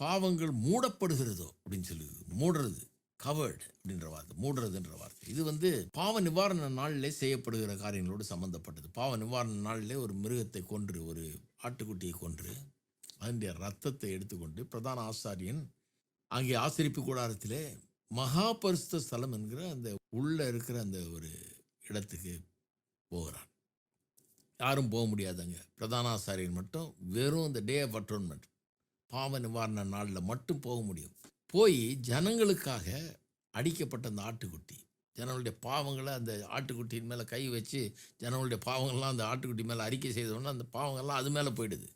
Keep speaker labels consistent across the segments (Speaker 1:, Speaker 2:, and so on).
Speaker 1: பாவங்கள் மூடப்படுகிறதோ அப்படின்னு சொல்லி மூடுறது கவர்டு அப்படின்ற வார்த்தை மூடுறதுன்ற வார்த்தை. இது வந்து பாவ நிவாரண நாளிலே செய்யப்படுகிற காரியங்களோடு சம்மந்தப்பட்டது பாவ நிவாரண நாளிலே ஒரு மிருகத்தை கொன்று ஒரு ஆட்டுக்குட்டியை கொன்று அதனுடைய ரத்தத்தை எடுத்துக்கொண்டு பிரதான ஆசாரியன் அங்கே ஆசிரிப்பு கூடாரத்திலே மகா பரிசுத்த ஸ்தலம் என்கிற அந்த உள்ளே இருக்கிற அந்த ஒரு இடத்துக்கு போகிறான். யாரும் போக முடியாதுங்க. பிரதான ஆசாரியன் மட்டும் வெறும் அந்த டே ஆஃப் அட்டோன்மெண்ட் பாவ நிவாரண நாளில் மட்டும் போக முடியும். போய் ஜனங்களுக்காக அடிக்கப்பட்ட அந்த ஆட்டுக்குட்டி. ஜனங்களுடைய பாவங்களை அந்த ஆட்டுக்குட்டியின் மேலே கை வச்சு ஜனங்களுடைய பாவங்கள்லாம் அந்த ஆட்டுக்குட்டி மேலே அறிக்கை செய்தோன்னா அந்த பாவங்கள்லாம் அது மேலே போயிடுது.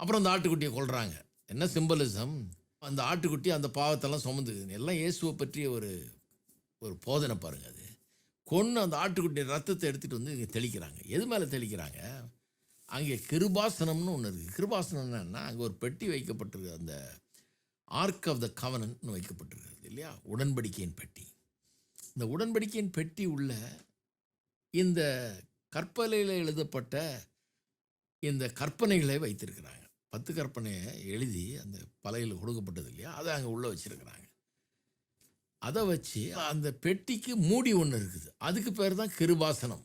Speaker 1: அப்புறம் அந்த ஆட்டுக்குட்டியை கொள்கிறாங்க என்ன சிம்பலிசம்? அந்த ஆட்டுக்குட்டி அந்த பாவத்தெல்லாம் சுமந்துக்குது. எல்லாம் இயேசுவை பற்றிய ஒரு ஒரு போதனை பாருங்கள் அது. கொன்று அந்த ஆட்டுக்குட்டி ரத்தத்தை எடுத்துகிட்டு வந்து இங்கே தெளிக்கிறாங்க. எது மேலே தெளிக்கிறாங்க? அங்கே கிருபாசனம்னு ஒன்று இருக்குது கிருபாசனம் என்னன்னா அங்கே ஒரு பெட்டி வைக்கப்பட்டிருக்கு அந்த ஆர்க் ஆஃப் த கவனன்ட்னு வைக்கப்பட்டிருக்கிறது இல்லையா? உடன்படிக்கையின் பெட்டி. இந்த உடன்படிக்கையின் பெட்டி உள்ள இந்த கற்பலையில் எழுதப்பட்ட இந்த கற்பனைகளை வைத்திருக்கிறாங்க. பத்து கற்பனையை எழுதி அந்த பலையில் கொடுக்கப்பட்டது இல்லையா? அதை அங்கே உள்ளே வச்சிருக்கிறாங்க. அதை வச்சு அந்த பெட்டிக்கு மூடி ஒன்று இருக்குது. அதுக்கு பேர் தான் கிருபாசனம்.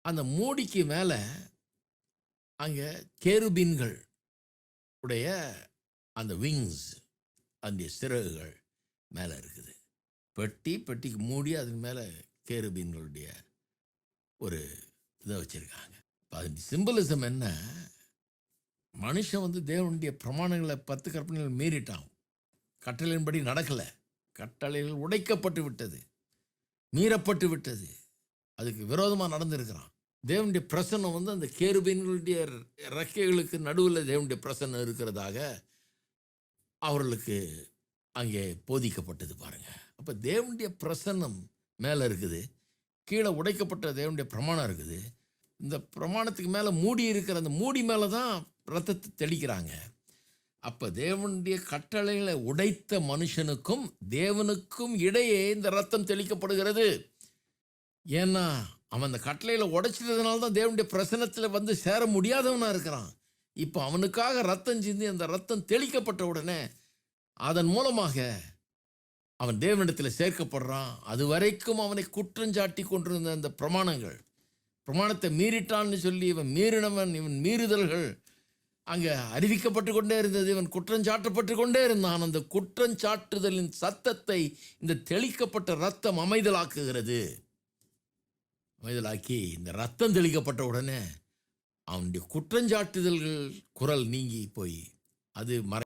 Speaker 1: அந்த மூடிக்கு மேலே அங்கே கேருபின்கள் உடைய அந்த விங்ஸ் அந்த சிறகுகள் மேலே இருக்குது. பெட்டி பெட்டிக்கு மூடி அதுக்கு மேலே கேருபீன்களுடைய ஒரு இதை வச்சுருக்காங்க. இப்போ அது சிம்பிளிசம் என்ன? மனுஷன் வந்து தேவனுடைய பிரமாணங்களை பத்து கற்பனைகள் மீறிட்டான். கட்டளையின்படி நடக்கலை. கட்டளைகள் உடைக்கப்பட்டு விட்டது. மீறப்பட்டு விட்டது. அதுக்கு விரோதமாக நடந்திருக்கிறான். தேவனுடைய பிரசன்னம் வந்து அந்த கேருபீன்களுடைய ரெக்கைகளுக்கு நடுவில் தேவனுடைய பிரசன்னம் இருக்கிறதாக அவர்களுக்கு அங்கே போதிக்கப்பட்டது பாருங்கள் அப்போ தேவனுடைய பிரசன்னம் மேலே இருக்குது. கீழே உடைக்கப்பட்ட தேவனுடைய பிரமாணம் இருக்குது. இந்த பிரமாணத்துக்கு மேலே மூடி இருக்கிற அந்த மூடி மேலே தான் ரத்தத்தை தெளிக்கிறாங்க. அப்போ தேவனுடைய கட்டளைகளை உடைத்த மனுஷனுக்கும் தேவனுக்கும் இடையே இந்த ரத்தம் தெளிக்கப்படுகிறது. ஏன்னா அவன் அந்த கட்டளையில் உடைச்சிட்டதுனால தான் தேவனுடைய பிரசனத்தில் வந்து சேர முடியாதவனாக இருக்கிறான். இப்போ அவனுக்காக ரத்தம் சிந்தி அந்த ரத்தம் தெளிக்கப்பட்ட உடனே அதன் மூலமாக அவன் தேவனிடத்தில் சேர்க்கப்படுறான். அது வரைக்கும் அவனை குற்றஞ்சாட்டி கொண்டிருந்த அந்த பிரமாணங்கள். பிரமாணத்தை மீறிட்டான்னு சொல்லி இவன் மீறினவன் இவன் மீறுதல்கள் அங்கே அறிவிக்கப்பட்டு கொண்டே இருந்தது. இவன் குற்றஞ்சாட்டப்பட்டு கொண்டே இருந்தான். அந்த குற்றஞ்சாட்டுதலின் சத்தத்தை இந்த தெளிக்கப்பட்ட ரத்தம் அமைதலாக்குகிறது. மனிதலாக்கி இந்த ரத்தம் தெளிக்கப்பட்ட உடனே அவனுடைய குற்றஞ்சாட்டுதல்கள் குரல் நீங்கி போய் அது மறை